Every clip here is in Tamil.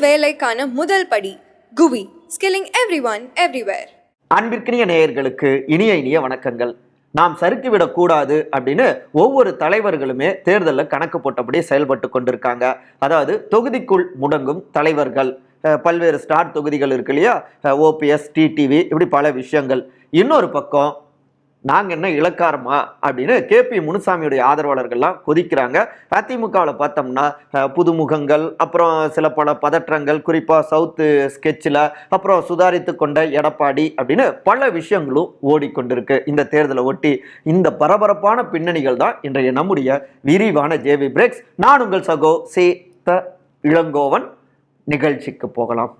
வேலைக்கான முதல் படி குவி ஸ்கில்லிங் எவ்ரி ஒன் எவ்ரிவேர் அன்பிற்கினிய நேயர்களுக்கு இனிய இனிய வணக்கங்கள். நாம் சறுக்கிவிடக் கூடாது அப்படின்னு ஒவ்வொரு தலைவர்களுமே தேர்தலில் கணக்கு போட்டபடி செயல்பட்டு கொண்டிருக்காங்க. அதாவது தொகுதிக்குள் முடங்கும் தலைவர்கள். பல்வேறு ஸ்டார் தொகுதிகள் இருக்கு இல்லையா? ஓபிஎஸ் டிடிவி இப்படி பல விஷயங்கள். இன்னொரு பக்கம் நாங்கள் என்ன இலக்காரமா அப்படின்னு கேபி முனுசாமியுடைய ஆதரவாளர்கள்லாம் கொதிக்கிறாங்க. அதிமுகவில் பார்த்தோம்னா புதுமுகங்கள் அப்புறம் சில பல பதற்றங்கள் குறிப்பாக சவுத்து ஸ்கெட்சில் அப்புறம் சுதாரித்து கொண்ட எடப்பாடி அப்படின்னு பல விஷயங்களும் ஓடிக்கொண்டிருக்கு. இந்த தேர்தலை ஒட்டி இந்த பரபரப்பான பின்னணிகள் தான் இன்றைய நம்முடைய விரிவான ஜேவி பிரேக்ஸ். நான் உங்கள் சகோ சே த இளங்கோவன். நிகழ்ச்சிக்கு போகலாம்.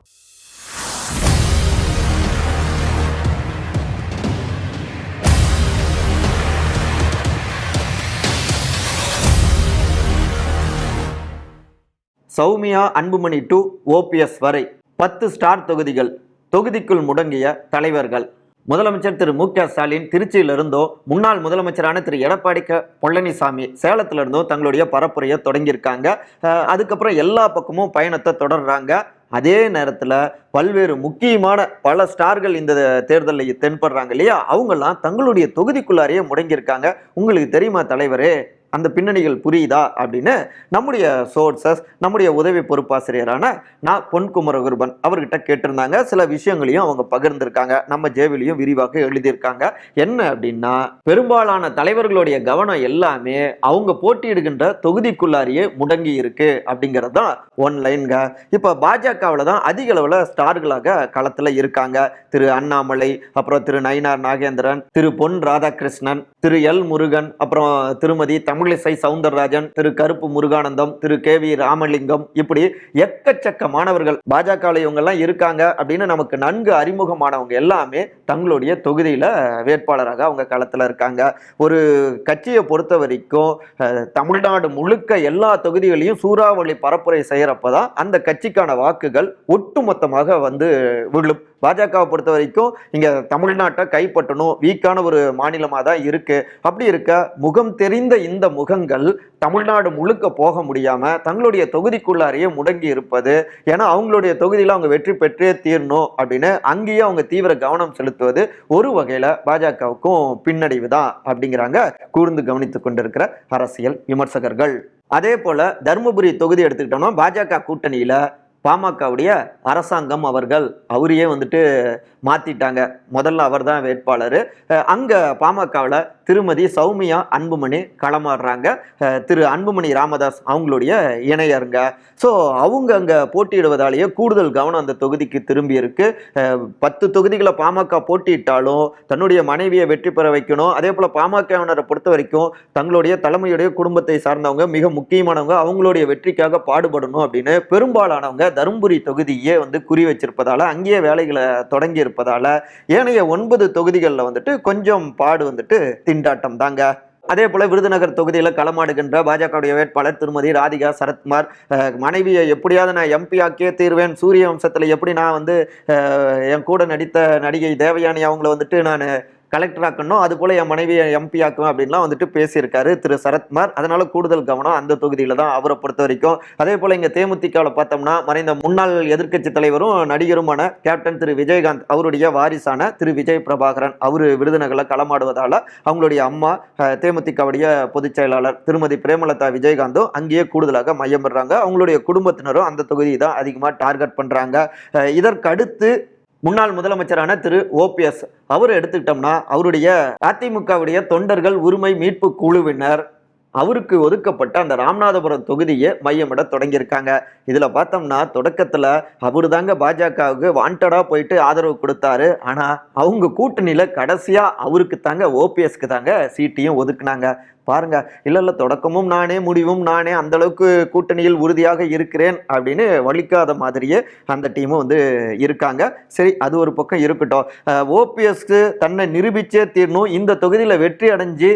சௌமியா அன்புமணி டு ஓபிஎஸ் வரை பத்து ஸ்டார் தொகுதிகள் தொகுதிக்குள் முடங்கிய தலைவர்கள். முதலமைச்சர் திரு மு க ஸ்டாலின் திருச்சியிலிருந்தோ முன்னாள் முதலமைச்சரான திரு எடப்பாடி க பழனிசாமி சேலத்திலிருந்தோ தங்களுடைய பரப்புரையை தொடங்கியிருக்காங்க. அதுக்கப்புறம் எல்லா பக்கமும் பயணத்தை தொடர்றாங்க. அதே நேரத்தில் பல்வேறு முக்கியமான பல ஸ்டார்கள் இந்த தேர்தலில் தென்படுறாங்க இல்லையா? அவங்கெல்லாம் தங்களுடைய தொகுதிக்குள்ளாரையே முடங்கியிருக்காங்க. உங்களுக்கு தெரியுமா தலைவரே? அந்த பின்னணிகள் புரியுதா அப்படின்னு நம்முடைய சோர்சஸ் நம்முடைய உதவி பொறுப்பாசிரியரான நான் பொன் குமரகுருபன் அவர்கிட்ட கேட்டிருந்தாங்க. சில விஷயங்களையும் அவங்க பகிர்ந்திருக்காங்க. நம்ம ஜேவிலையும் விரிவாக எழுதியிருக்காங்க. என்ன அப்படின்னா பெரும்பாலான தலைவர்களுடைய கவனம் எல்லாமே அவங்க போட்டியிடுகின்ற தொகுதிக்குள்ளாரியே முடங்கி இருக்கு அப்படிங்கிறது தான் ஒன் லைன்க இப்போ பாஜகவில் தான் அதிக அளவில் ஸ்டார்களாக களத்தில் இருக்காங்க. திரு அண்ணாமலை அப்புறம் திரு நயினார் நாகேந்திரன் திரு பொன் ராதாகிருஷ்ணன் திரு எல் முருகன் அப்புறம் திருமதி தமிழிசை சவுந்தரராஜன் திரு கருப்பு முருகானந்தம் திரு கே வி ராமலிங்கம் இப்படி எக்கச்சக்க மாணவர்கள் பாஜக இவங்கெல்லாம் இருக்காங்க அப்படின்னு நமக்கு நன்கு அறிமுகமானவங்க எல்லாமே தங்களுடைய தொகுதியில் வேட்பாளராக அவங்க களத்தில் இருக்காங்க. ஒரு கட்சியை பொறுத்த வரைக்கும் தமிழ்நாடு முழுக்க எல்லா தொகுதிகளையும் சூறாவளி பரப்புரை செய்கிறப்ப தான் அந்த கட்சிக்கான வாக்குகள் ஒட்டுமொத்தமாக வந்து விழும். பாஜகவை பொறுத்த வரைக்கும் இங்கே தமிழ்நாட்டை கைப்பற்றணும் வீக்கான ஒரு மாநிலமாக தான் இருக்குது அப்படி இருக்க முகம் தெரிந்த இந்த முகங்கள் தமிழ்நாடு முழுக்க போக முடியாமல் தங்களுடைய தொகுதிக்குள்ளாரையே முடங்கி இருப்பது. ஏன்னா அவங்களுடைய தொகுதியில் அவங்க வெற்றி பெற்றே தீரணும் அப்படின்னு அங்கேயே அவங்க தீவிர கவனம் செலுத்துவது ஒரு வகையில் பாஜகவுக்கும் பின்னடைவு தான் அப்படிங்கிறாங்க கூர்ந்து கவனித்து கொண்டிருக்கிற அரசியல் விமர்சகர்கள். அதே போல தருமபுரி தொகுதி எடுத்துக்கிட்டோம்னா பாஜக கூட்டணியில பாமகவுடைய அரசாங்கம் அவர்கள் அவரையே வந்துட்டு மாற்றிட்டாங்க முதல்ல அவர் தான் வேட்பாளர் அங்கே பாமகவில் திருமதி சௌமியா அன்புமணி களமாடுறாங்க. திரு அன்புமணி ராமதாஸ் அவங்களுடைய இணையருங்க. ஸோ அவங்க அங்கே போட்டியிடுவதாலேயே கூடுதல் கவனம் அந்த தொகுதிக்கு திரும்பி இருக்கு. பத்து தொகுதிகளை பாமக போட்டியிட்டாலும் தன்னுடைய மனைவியை வெற்றி பெற வைக்கணும். அதே போல் பாமகவினரை பொறுத்த வரைக்கும் தங்களுடைய தலைமையுடைய குடும்பத்தை சார்ந்தவங்க மிக முக்கியமானவங்க அவங்களுடைய வெற்றிக்காக பாடுபடணும் அப்படின்னு பெரும்பாலானவங்க தருமபுரி தொகுதியே வந்து குறி வச்சிருப்பதால் அங்கேயே வேலைகளை தொடங்கி இருப்பதால் ஏனைய ஒன்பது தொகுதிகளில் வந்துட்டு கொஞ்சம் பாடு வந்துட்டு திண்டாட்டம் தாங்க. அதே போல விருதுநகர் தொகுதியில் களமாடுகின்ற பாஜகவுடைய வேட்பாளர் திருமதி ராதிகா சரத்குமார் மனைவியை எப்படியாவது நான் எம்பி ஆக்கியே தீர்வேன். சூரிய வம்சத்தில் எப்படி நான் வந்து என் கூட நடித்த நடிகை தேவயானி அவங்கள வந்துட்டு நான் கலெக்டர் ஆக்கணும். அது போல என் மனைவியை எம்பி ஆக்கும் அப்படின்லாம் வந்துட்டு பேசியிருக்காரு திரு சரத்குமார். அதனால கூடுதல் கவனம் அந்த தொகுதியில தான் அவரை பொறுத்த வரைக்கும். அதே போல இங்க தேமுதிகவில் பார்த்தோம்னா மறைந்த முன்னாள் எதிர்க்கட்சி தலைவரும் நடிகருமான கேப்டன் திரு விஜயகாந்த் அவருடைய வாரிசான திரு விஜய் பிரபாகரன் அவரு விருதுநகரில் களமாடுவதால அவங்களுடைய அம்மா தேமுதிகவுடைய பொதுச் செயலாளர் திருமதி பிரேமலதா விஜயகாந்தும் அங்கேயே கூடுதலாக மையம் பெறாங்க அவங்களுடைய குடும்பத்தினரும் அந்த தொகுதியை தான் அதிகமாக டார்கெட் பண்ணுறாங்க இதற்கடுத்து முன்னாள் முதலமைச்சரான திரு ஓபிஎஸ் அவர் எடுத்துக்கிட்டோம்னா அவருடைய அதிமுகவுடைய தொண்டர்கள் உரிமை மீட்பு குழுவினர் அவருக்கு ஒதுக்கப்பட்ட அந்த ராமநாதபுரம் தொகுதியை மையமிட தொடங்கியிருக்காங்க. இதில் பார்த்தோம்னா தொடக்கத்தில் அவர் தாங்க பாஜகவுக்கு வாண்டடாக போயிட்டு ஆதரவு கொடுத்தாரு. ஆனால் அவங்க கூட்டணியில் கடைசியாக அவருக்கு தாங்க ஓபிஎஸ்க்கு தாங்க சீட்டையும் ஒதுக்குனாங்க. பாருங்க இல்லை இல்லை தொடக்கமும் நானே முடிவும் நானே அந்தளவுக்கு கூட்டணியில் உறுதியாக இருக்கிறேன் அப்படின்னு வலிக்காத மாதிரியே அந்த டீமும் வந்து இருக்காங்க. சரி அது ஒரு பக்கம் இருக்கட்டும். ஓபிஎஸ்க்கு தன்னை நிரூபிச்சே தீரணும். இந்த தொகுதியில் வெற்றி அடைஞ்சு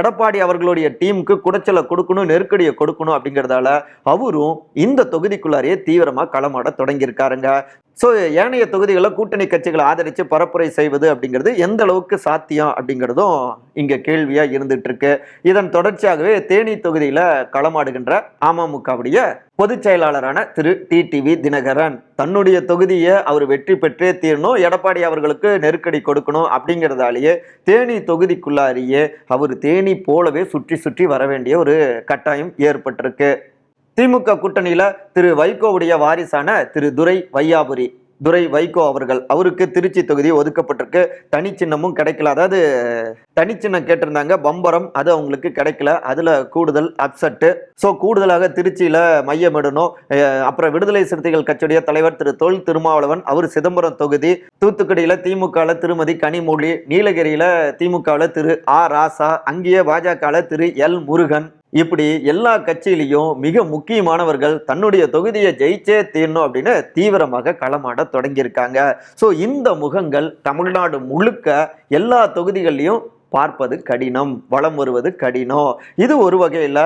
எடப்பாடி அவர்களுடைய டீமுக்கு குடைச்சலை கொடுக்கணும் நெருக்கடியை கொடுக்கணும் அப்படிங்கிறதால அவரும் இந்த தொகுதிக்குள்ளாரையே தீவிரமாக களமாட தொடங்கியிருக்காருங்க. ஸோ ஏனைய தொகுதிகளில் கூட்டணி கட்சிகளை ஆதரித்து பரப்புரை செய்வது அப்படிங்கிறது எந்த அளவுக்கு சாத்தியம் அப்படிங்கிறதும் இங்கே கேள்வியாக இருந்துட்டு இருக்கு. இதன் தொடர்ச்சியாகவே தேனி தொகுதியில் களமாடுகின்ற அமமுகவுடைய பொதுச் செயலாளரான திரு டிடிவி தினகரன் தன்னுடைய தொகுதியை அவர் வெற்றி பெற்றே தீரணும் எடப்பாடி அவர்களுக்கு நெருக்கடி கொடுக்கணும் அப்படிங்கிறதாலேயே தேனி தொகுதிக்குள்ளாரியே அவர் தேனி போலவே சுற்றி சுற்றி வர வேண்டிய ஒரு கட்டாயம் ஏற்பட்டிருக்கு. திமுக கூட்டணியில் திரு வைகோவுடைய வாரிசான திரு துரை வையாபுரி. துரை வைகோ அவர்கள் அவருக்கு திருச்சி தொகுதி ஒதுக்கப்பட்டிருக்கு. தனிச்சின்னமும் கிடைக்கல. அதாவது தனி சின்னம் கேட்டிருந்தாங்க. பம்பரம் அது அவங்களுக்கு கிடைக்கல. அதுல கூடுதல் அப்செட்டு ஸோ கூடுதலாக திருச்சியில மையமிடணும் அப்புறம் விடுதலை சிறுத்தைகள் கட்சியுடைய தலைவர் திரு தொல் திருமாவளவன் அவர் சிதம்பரம் தொகுதி. தூத்துக்குடியில திமுகவில் திருமதி கனிமொழி நீலகிரியில திமுகவில் திரு ஆ. ராசா அங்கேயே பாஜகவில் திரு எல். முருகன். இப்படி எல்லா கட்சியிலையும் மிக முக்கியமானவர்கள் தன்னுடைய தொகுதியை ஜெயிச்சே தீரணும் அப்படின்னு தீவிரமாக களமாட தொடங்கியிருக்காங்க. ஸோ இந்த முகங்கள் தமிழ்நாடு முழுக்க எல்லா தொகுதிகள்லையும் பார்ப்பது கடினம் வளம் வருவது கடினம் இது ஒரு வகையில்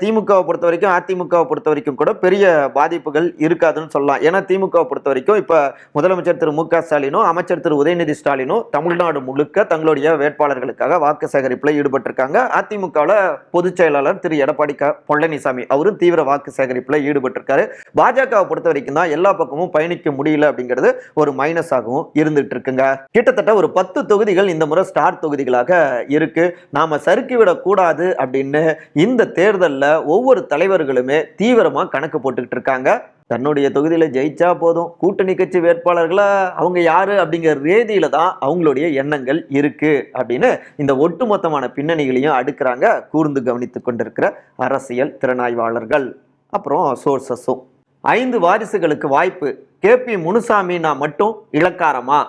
திமுகவை பொறுத்த வரைக்கும் அதிமுகவை பொறுத்த வரைக்கும் கூட பெரிய பாதிப்புகள் இருக்காதுன்னு சொல்லலாம். ஏன்னா திமுகவை பொறுத்த வரைக்கும் இப்போ முதலமைச்சர் திரு மு க ஸ்டாலினும் அமைச்சர் திரு உதயநிதி ஸ்டாலினும் தமிழ்நாடு முழுக்க தங்களுடைய வேட்பாளர்களுக்காக வாக்கு சேகரிப்பில் ஈடுபட்டிருக்காங்க. அதிமுகவில் பொதுச் செயலாளர் திரு எடப்பாடி க பழனிசாமி அவரும் தீவிர வாக்கு சேகரிப்பில் ஈடுபட்டிருக்காரு. பாஜகவை பொறுத்த வரைக்கும் தான் எல்லா பக்கமும் பயணிக்க முடியல அப்படிங்கிறது ஒரு மைனஸாகவும் இருந்துட்டு இருக்குங்க. கிட்டத்தட்ட ஒரு பத்து தொகுதிகள் இந்த முறை ஸ்டார் தொகுதிகளாக இருக்கு. நாம சறுக்கி விடக்கூடாது அப்படின்னு இந்த தேர்தலில் ஒவ்வொரு தலைவர்களுமே தீவிரமாக கணக்கு போட்டுக்கிட்டு இருக்காங்க. தன்னுடைய தொகுதியில் ஜெயிச்சா போதும். கூட்டணி கட்சி வேட்பாளர்களா அவங்க யாரு அப்படிங்கிற ரீதியில தான் அவங்களுடைய எண்ணங்கள் இருக்கு அப்படின்னு இந்த ஒட்டுமொத்தமான பின்னணிகளையும் அடுக்கிறாங்க கூர்ந்து கவனித்துக் கொண்டிருக்கிற அரசியல் திறனாய்வாளர்கள். அப்புறம் சோர்சஸும். ஐந்து வாரிசுகளுக்கு வாய்ப்பு. கேபி முனுசாமினா மட்டும் இளக்காரமா?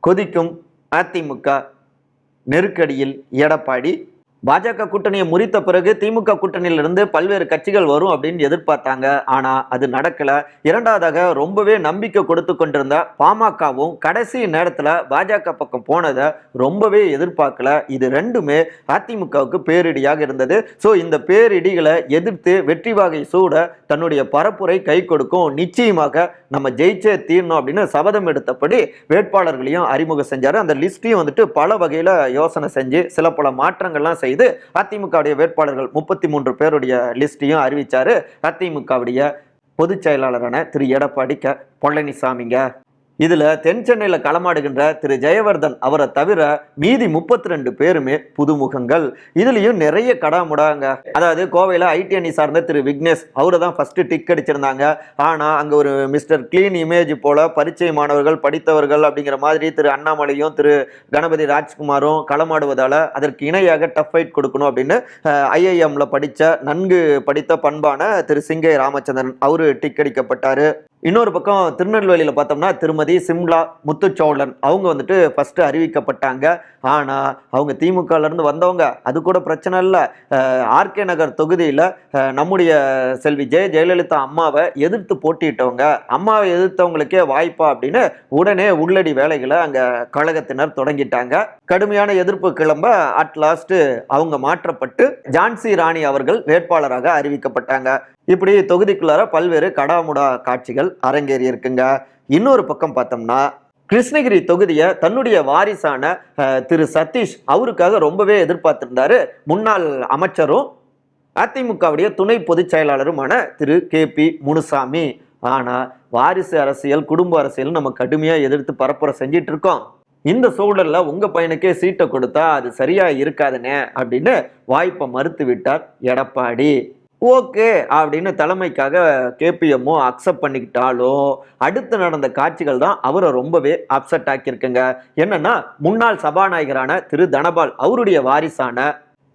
கொதிக்கும் அதிமுக நெருக்கடியில் எடப்பாடி பாஜக கூட்டணியை முறித்த பிறகு திமுக கூட்டணியிலிருந்து பல்வேறு கட்சிகள் வரும் அப்படின்னு எதிர்பார்த்தாங்க. ஆனால் அது நடக்கலை. இரண்டாவதாக ரொம்பவே நம்பிக்கை கொடுத்து கொண்டிருந்த பாமகவும் கடைசி நேரத்தில் பாஜக பக்கம் போனதை ரொம்பவே எதிர்பார்க்கல. இது ரெண்டுமே அதிமுகவுக்கு பேரிடியாக இருந்தது. ஸோ இந்த பேரிடிகளை எதிர்த்து வெற்றி வாகை சூட தன்னுடைய பரப்புரை கை கொடுக்கும். நிச்சயமாக நம்ம ஜெயிச்சே தீரணும் அப்படின்னு சபதம் எடுத்தபடி வேட்பாளர்களையும் அறிமுகம் செஞ்சார். அந்த லிஸ்ட்டையும் வந்துட்டு பல வகையில் யோசனை செஞ்சு சில பல மாற்றங்கள்லாம் செய்து அதிமுகவுடைய வேட்பாளர்கள் முப்பத்தி மூன்று பேருடைய லிஸ்டையும் அறிவித்தார் அதிமுகவுடைய பொதுச் செயலாளரான திரு எடப்பாடி க. பழனிசாமிங்க. இதில் தென் சென்னையில் களமாடுகின்ற திரு ஜெயவர்தன் அவரை தவிர மீதி முப்பத்தி ரெண்டு பேருமே புதுமுகங்கள். இதுலேயும் நிறைய கடாமுடாங்க. அதாவது கோவையில் ஐடி அணி சார்ந்த திரு விக்னேஷ் அவரை தான் ஃபஸ்ட்டு டிக் அடிச்சிருந்தாங்க. ஆனால் அங்கே ஒரு மிஸ்டர் கிளீன் இமேஜ் போல் பரிச்சய மாணவர்கள் படித்தவர்கள் அப்படிங்கிற மாதிரி திரு அண்ணாமலையும் திரு கணபதி ராஜ்குமாரும் களமாடுவதால் அதற்கு இணையாக டஃப் ஃபைட் கொடுக்கணும் அப்படின்னு ஐஐஎம்ல படித்த நன்கு படித்த பண்பான திரு சிங்கை ராமச்சந்திரன் அவர் டிக் அடிக்கப்பட்டார். இன்னொரு பக்கம் திருநெல்வேலியில் பார்த்தோம்னா திருமதி சிம்லா முத்துச்சோழன். அவங்க வந்துட்டு ஃபஸ்ட்டு அறிவிக்கப்பட்டாங்க. ஆனால் அவங்க திமுகலேருந்து வந்தவங்க. அது கூட பிரச்சனை இல்லை. ஆர்கே நகர் தொகுதியில் நம்முடைய செல்வி ஜெய ஜெயலலிதா அம்மாவை எதிர்த்து போட்டியிட்டவங்க. அம்மாவை எதிர்த்தவங்களுக்கே வாய்ப்பா அப்படின்னு உடனே உள்ளடி வேலைகளை அங்கே கழகத்தினர் தொடங்கிட்டாங்க. கடுமையான எதிர்ப்பு கிளம்ப அட் லாஸ்ட்டு அவங்க மாற்றப்பட்டு ஜான்சி ராணி அவர்கள் வேட்பாளராக அறிவிக்கப்பட்டாங்க. இப்படி தொகுதிக்குள்ளார பல்வேறு கடாமுடா காட்சிகள் அரங்கேறி இருக்குங்க. இன்னொரு பக்கம் பார்த்தோம்னா கிருஷ்ணகிரி தொகுதியை தன்னுடைய வாரிசான திரு சதீஷ் அவருக்காக ரொம்பவே எதிர்பார்த்திருந்தாரு. முன்னாள் அமைச்சரும் அதிமுகவுடைய துணை பொதுச் செயலாளருமான திரு கே பி முனுசாமி. ஆனா வாரிசு அரசியல் குடும்ப அரசியல் நம்ம கடுமையா எதிர்த்து பரப்புரை செஞ்சிட்டு இருக்கோம். இந்த சூழல்ல உங்க பையனுக்கே சீட்டை கொடுத்தா அது சரியா இருக்காதுனே அப்படின்னு வாய்ப்பை மறுத்து விட்டார் எடப்பாடி. ஓகே அப்படின்னு தலைமைக்காக கேபிஎம்மோ அக்செப்ட் பண்ணிக்கிட்டாலும் அடுத்து நடந்த காட்சிகள் தான் அவரை ரொம்பவே அப்செட் ஆக்கியிருக்குங்க. என்னன்னா முன்னாள் சபாநாயகரான திரு தனபால் அவருடைய வாரிசான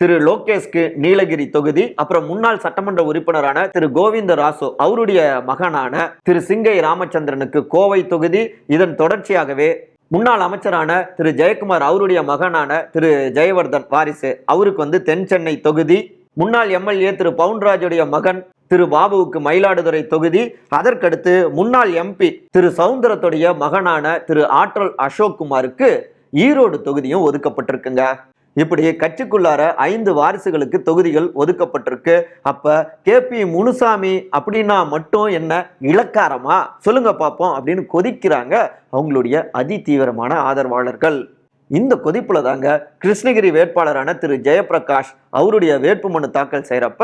திரு லோகேஷ்க்கு நீலகிரி தொகுதி அப்புறம் முன்னாள் சட்டமன்ற உறுப்பினரான திரு கோவிந்த ராசு அவருடைய மகனான திரு சிங்கை ராமச்சந்திரனுக்கு கோவை தொகுதி. இதன் தொடர்ச்சியாகவே முன்னாள் அமைச்சரான திரு ஜெயக்குமார் அவருடைய மகனான திரு ஜெயவர்தன் வாரிசு அவருக்கு வந்து தென் சென்னை தொகுதி. முன்னாள் எம்எல்ஏ திரு பவுன்ராஜுடைய மகன் திரு பாபுவுக்கு மயிலாடுதுறை தொகுதி. அதற்கடுத்து முன்னாள் எம்பி திரு சவுந்தரத்துடைய மகனான திரு ஆற்றல் அசோக்குமாருக்கு ஈரோடு தொகுதியும் ஒதுக்கப்பட்டிருக்குங்க. இப்படி கட்சிக்குள்ளார ஐந்து வாரிசுகளுக்கு தொகுதிகள் ஒதுக்கப்பட்டிருக்கு. அப்ப கேபி முனுசாமி அப்படின்னா மட்டும் என்ன இலக்காரமா சொல்லுங்க பார்ப்போம் அப்படின்னு கொதிக்கிறாங்க அவங்களுடைய அதி தீவிரமான ஆதரவாளர்கள். இந்த கொதிப்புல தாங்க கிருஷ்ணகிரி வேட்பாளரான திரு ஜெயபிரகாஷ் அவருடைய வேட்புமனு தாக்கல் செய்கிறப்ப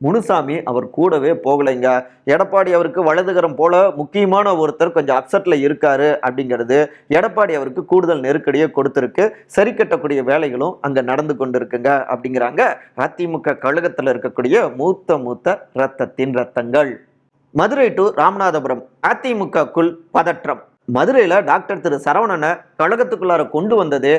முனுசாமி அவர் கூடவே போகலைங்க. எடப்பாடி அவருக்கு வலதுகரம் போல முக்கியமான ஒருத்தர் கொஞ்சம் அப்செட்ல இருக்காரு அப்படிங்கிறது எடப்பாடி அவருக்கு கூடுதல் நெருக்கடியை கொடுத்துருக்கு. சரி கட்டக்கூடிய வேலைகளும் அங்க நடந்து கொண்டிருக்குங்க அப்படிங்கிறாங்க. அதிமுக கழகத்தில் இருக்கக்கூடிய மூத்த மூத்த ரத்தத்தின் ரத்தங்கள். மதுரை டு ராமநாதபுரம் அதிமுகக்குள் பதற்றம். மதுரையில் டாக்டர் திரு சரவணனை கழகத்துக்குள்ளார கொண்டு வந்தது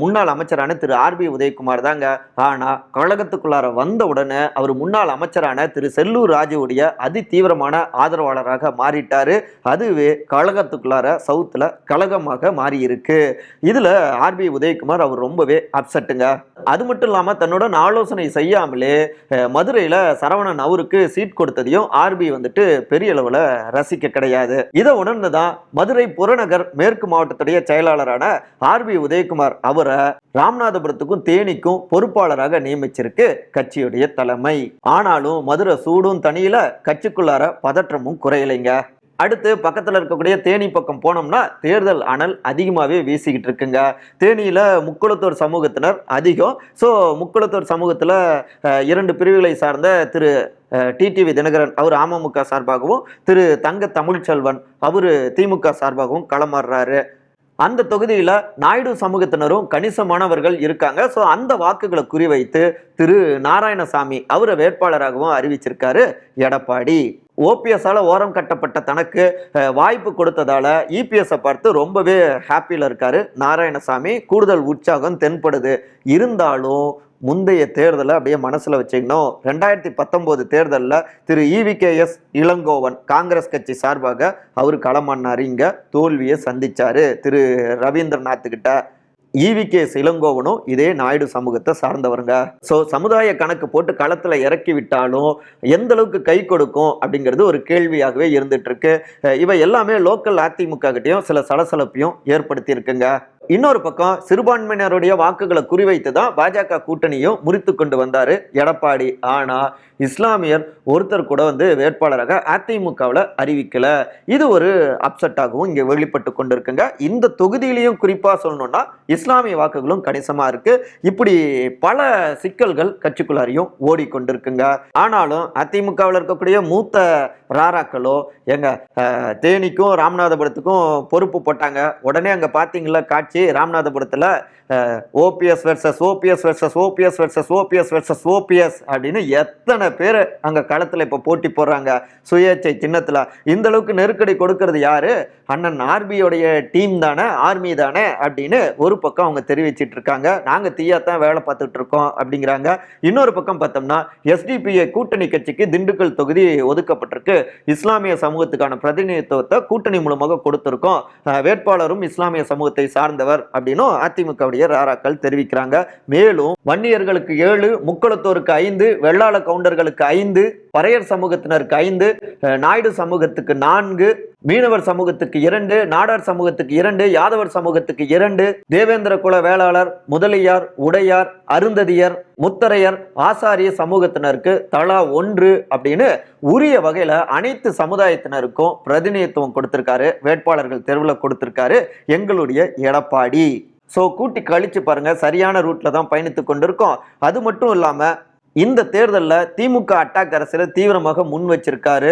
முன்னாள் அமைச்சரான திரு ஆர்பி உதயகுமார் தாங்க. ஆனால் கழகத்துக்குள்ளார வந்த உடனே அவர் முன்னாள் அமைச்சரான திரு செல்லூர் ராஜுவுடைய அதி தீவிரமான ஆதரவாளராக மாறிட்டார். அதுவே கழகத்துக்குள்ளார சவுத்தில் கழகமாக மாறி இருக்கு இதில் ஆர்பி உதயகுமார் அவர் ரொம்பவே அப்செட்டுங்க. அது மட்டும் இல்லாமல் தன்னுடன் ஆலோசனை செய்யாமலே மதுரையில் சரவணன் அவருக்கு சீட் கொடுத்ததையும் ஆர்பி வந்துட்டு பெரிய அளவில் ரசிக்க கிடையாது. இதை உணர்ந்து தான் மதுரை புறநகர் மேற்கு மாவட்டத்துடைய செயலாளரான ஆர்பி உதயகுமார் அவரை ராமநாதபுரத்துக்கும் தேனிக்கும் பொறுப்பாளராக நியமிச்சிருக்கு கட்சியுடைய தலைமை. ஆனாலும் மதுரை சூடும் தனியில கட்சிக்குள்ளார பதற்றமும் குறையலைங்க. அடுத்து பக்கத்தில் இருக்கக்கூடிய தேனி பக்கம் போனோம்னா தேர்தல் அனல் அதிகமாகவே வீசிக்கிட்டு இருக்குங்க. தேனியில் முக்குளத்தூர் சமூகத்தினர் அதிகம். ஸோ முக்குளத்தூர் சமூகத்தில் இரண்டு பிரிவுகளை சார்ந்த திரு டிடிவி தினகரன் அவர் அமமுக சார்பாகவும் திரு தங்க தமிழ்ச்செல்வன் அவர் திமுக சார்பாகவும் களமாடுறாரு. அந்த தொகுதியில் நாயுடு சமூகத்தினரும் கணிசமானவர்கள் இருக்காங்க. ஸோ அந்த வாக்குகளை குறிவைத்து திரு நாராயணசாமி அவரை வேட்பாளராகவும் அறிவிச்சிருக்காரு எடப்பாடி. ஓபிஎஸ்ஸால் ஓரம் கட்டப்பட்ட தனக்கு வாய்ப்பு கொடுத்ததால இபிஎஸ்ஸை பார்த்து ரொம்பவே ஹாப்பியில் இருக்காரு. நாராயணசாமி கூடுதல் உற்சாகம் தென்படுது. இருந்தாலும் முந்தைய தேர்தலை அப்படியே மனசில் வச்சுக்கணும். ரெண்டாயிரத்தி பத்தொம்போது தேர்தலில் திரு இவிகேஎஸ் இளங்கோவன் காங்கிரஸ் கட்சி சார்பாக அவர் களமானார் இங்கே தோல்வியை சந்தித்தார் திரு ரவீந்திரநாத் கிட்ட. இவிகேஎஸ் இளங்கோவனும் இதே நாயுடு சமூகத்தை சார்ந்தவருங்க. ஸோ சமுதாய கணக்கு போட்டு களத்தில் இறக்கி விட்டாலும் எந்த அளவுக்கு கை கொடுக்கும் அப்படிங்கிறது ஒரு கேள்வியாகவே இருந்துட்டு இருக்கு. இவை எல்லாமே லோக்கல் அதிமுக கிட்டேயும் சில சலசலப்பையும் ஏற்படுத்தி இருக்குங்க. இன்னொரு பக்கம் சிறுபான்மையினருடைய வாக்குகளை குறிவைத்து தான் பாஜக கூட்டணியும் முறித்து கொண்டு வந்தார் எடப்பாடி. ஆனா இஸ்லாமியர் ஒருத்தர் கூட வந்து வேட்பாளராக அதிமுகவில் அறிவிக்கல. இது ஒரு அப்செட்டாகவும் இங்கே வெளிப்பட்டு கொண்டிருக்குங்க. இந்த தொகுதியிலையும் குறிப்பாக சொல்லணும்னா இஸ்லாமிய வாக்குகளும் கணிசமா இருக்கு. இப்படி பல சிக்கல்கள் கட்சிக்குள்ளாரையும் ஓடிக்கொண்டிருக்குங்க ஆனாலும் அதிமுகவில் இருக்கக்கூடிய மூத்த ராராக்களோ எங்க தேனிக்கும் ராமநாதபுரத்துக்கும் பொறுப்பு போட்டாங்க. உடனே அங்க பார்த்தீங்களா காட்சி ராமநாதபுரத்துல OPS versus OPS versus OPS versus OPS versus OPS அப்படின்னு எத்தனை பேர் அங்க களத்துல இப்ப போட்டி போடுறாங்க. சுயேட்சை சின்னத்துல. இந்த அளவுக்கு நெருக்கடி கொடுக்கறது யாரு? அண்ணன் ஆர்மியோடைய டீம் தானே ஆர்மி தானே அப்படின்னு ஒரு பக்கம் அவங்க தெரிவிச்சிட்டு இருக்காங்க. நாங்க தீயா தான் வேலை பார்த்துட்டு இருக்கோம் அப்படிங்கிறாங்க. இன்னொரு பக்கம் பார்த்தோம்னா எஸ்டிபிஐ கூட்டணி கட்சிக்கு திண்டுக்கல் தொகுதி ஒதுக்கப்பட்டிருக்கு. இஸ்லாமிய சமூகத்துக்கான பிரதிநிதித்துவத்தை கூட்டணி மூலமாக கொடுத்திருக்கோம். வேட்பாளரும் இஸ்லாமிய சமூகத்தை சார்ந்த சார்ந்தவர் அப்படின்னும் அதிமுகவுடைய ராராக்கள் தெரிவிக்கிறாங்க. மேலும் வன்னியர்களுக்கு ஏழு முக்களத்தோருக்கு ஐந்து வெள்ளாள கவுண்டர்களுக்கு ஐந்து பறையர் சமூகத்தினருக்கு ஐந்து நாயுடு சமூகத்துக்கு நான்கு மீனவர் சமூகத்துக்கு இரண்டு நாடார் சமூகத்துக்கு இரண்டு யாதவர் சமூகத்துக்கு இரண்டு தேவேந்திர குல வேளாளர் முதலியார் உடையார் அருந்ததியர் முத்தரையர் ஆசாரிய சமூகத்தினருக்கு தலா ஒன்று அப்படின்னு உரிய வகையில அனைத்து சமுதாயத்தினருக்கும் பிரதிநிதித்துவம் கொடுத்திருக்காரு வேட்பாளர்கள் தெருவில் கொடுத்திருக்காரு எங்களுடைய எடப்பாடி. ஸோ கூட்டி கழிச்சு பாருங்க சரியான ரூட்ல தான் பயணித்து கொண்டிருக்கோம். அது மட்டும் இல்லாம இந்த தேர்தலில் திமுக அட்டாக் அரசியல் தீவிரமாக முன் வச்சிருக்காரு.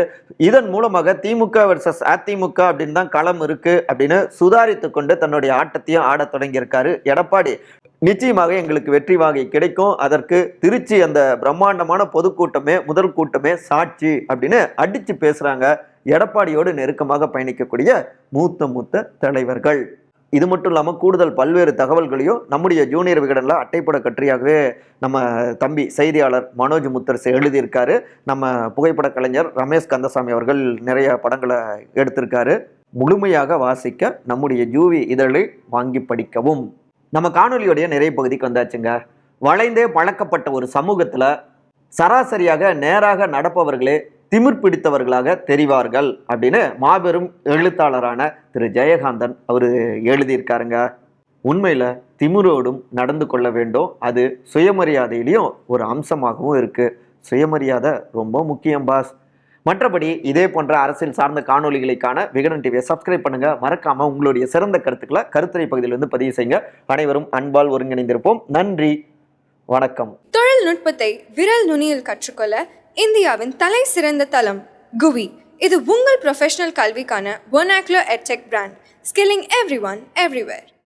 இதன் மூலமாக திமுக வெர்சஸ் அதிமுக அப்படின்னு தான் களம் இருக்கு அப்படின்னு சுதாரித்து கொண்டு தன்னுடைய ஆட்டத்தையும் ஆடத் தொடங்கியிருக்காரு. எடப்பாடி நிச்சயமாக எங்களுக்கு வெற்றி வாகை கிடைக்கும். அதற்கு திருச்சி அந்த பிரம்மாண்டமான பொதுக்கூட்டமே முதல் கூட்டமே சாட்சி அப்படின்னு அடிச்சு பேசுறாங்க. எடப்பாடியோடு நெருக்கமாக பயணிக்கக்கூடிய மூத்த மூத்த தலைவர்கள். இது மட்டும் இல்லாமல் கூடுதல் பல்வேறு தகவல்களையும் நம்முடைய ஜூனியர் விகடனில் அட்டைப்பட கற்றியாகவே நம்ம தம்பி செய்தியாளர் மனோஜ் முத்தர்ஸ் எழுதியிருக்காரு. நம்ம புகைப்பட கலைஞர் ரமேஷ் கந்தசாமி அவர்கள் நிறைய படங்களை எடுத்திருக்காரு. முழுமையாக வாசிக்க நம்முடைய ஜூவி இதழை வாங்கி படிக்கவும். நம்ம காணொலியுடைய நிறைய பகுதிக்கு வந்தாச்சுங்க. வளைந்தே பழக்கப்பட்ட ஒரு சமூகத்தில் சராசரியாக நேராக நடப்பவர்களே திமிர் பிடித்தவர்களாக தெரிவார்கள் அப்படின்னு மாபெரும் எழுத்தாளரான திரு ஜெயகாந்தன் அவர் எழுதியிருக்காருங்க. உண்மையில் திமிரோடும் நடந்து கொள்ள வேண்டும். அது சுயமரியாதையிலையும் ஒரு அம்சமாகவும் இருக்குது சுயமரியாதை ரொம்ப முக்கியம் பாஸ். மற்றபடி இதே போன்ற அரசியல் சார்ந்த காணொளிகளுக்கான விகடன் டிவியை சப்ஸ்கிரைப் பண்ணுங்க. மறக்காம உங்களுடைய சிறந்த கருத்துக்களை கருத்துரை பகுதியில் பதிவு செய்யுங்க. அனைவரும் அன்பால் ஒருங்கிணைந்திருப்போம். நன்றி. வணக்கம். தொழில்நுட்பத்தை விரல் நுனியில் கற்றுக்கொள்ள இந்தியாவின் தலை சிறந்த தளம் குவி. இது உங்கள் ப்ரொஃபஷனல் கல்விக்கான ஒனாக்லோ எட்செக் brand skilling every one everywhere